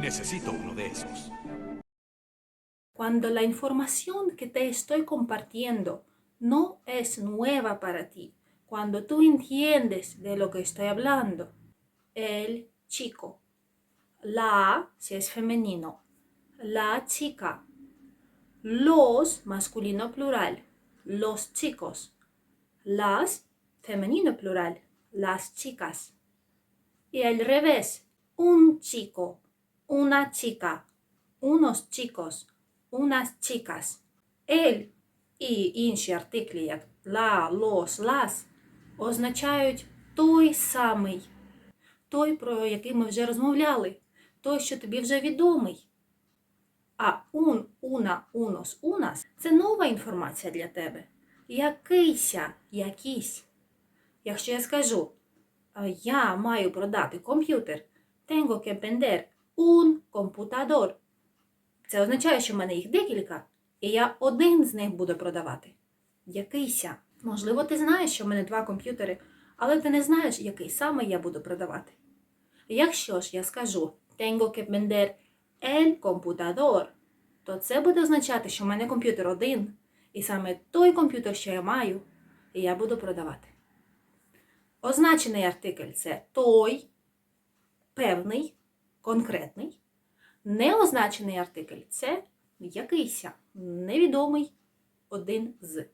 Necesito uno de esos. Cuando la información que te estoy compartiendo no es nueva para ti, cuando tú entiendes de lo que estoy hablando, el chico, la, si es femenino, la chica, los, masculino plural, los chicos, las, femenino plural, las chicas. Y al revés, un chico, una chica, unos chicos, unas chicas. El і інші артиклі, як ла, лос, лас, означають той самий, той, про який ми вже розмовляли, той, що тобі вже відомий. А ун, уна, унос, унас це нова інформація для тебе. Якийся, якийсь. Якщо я скажу, я маю продати комп'ютер, tengo que vender un computador. Це означає, що в мене їх декілька, і я один з них буду продавати. Якийся. Можливо, ти знаєш, що в мене два комп'ютери, але ти не знаєш, який саме я буду продавати. Якщо ж я скажу tengo que vender el computador, то це буде означати, що в мене комп'ютер один, і саме той комп'ютер, що я маю, я буду продавати. Означений артикль це той, певний, конкретний. Неозначений артикль це якийся невідомий один з.